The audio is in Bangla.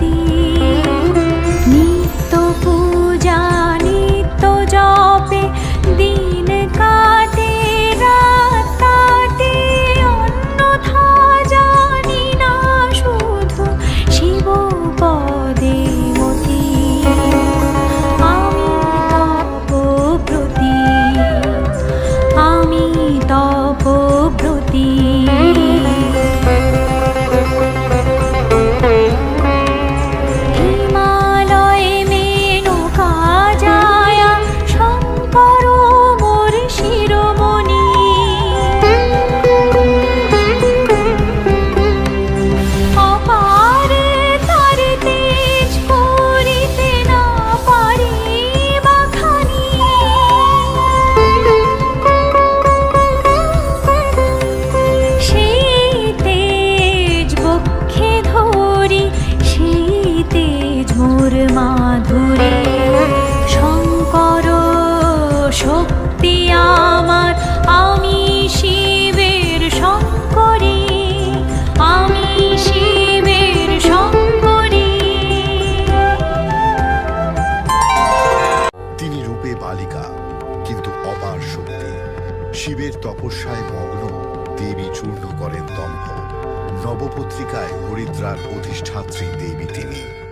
दी শিবের তপস্যায় মগ্ন। দেবী চূর্ণ করেন দম্ভ। নবপত্রিকায় হরিদ্রার অধিষ্ঠাত্রী দেবী তিনি।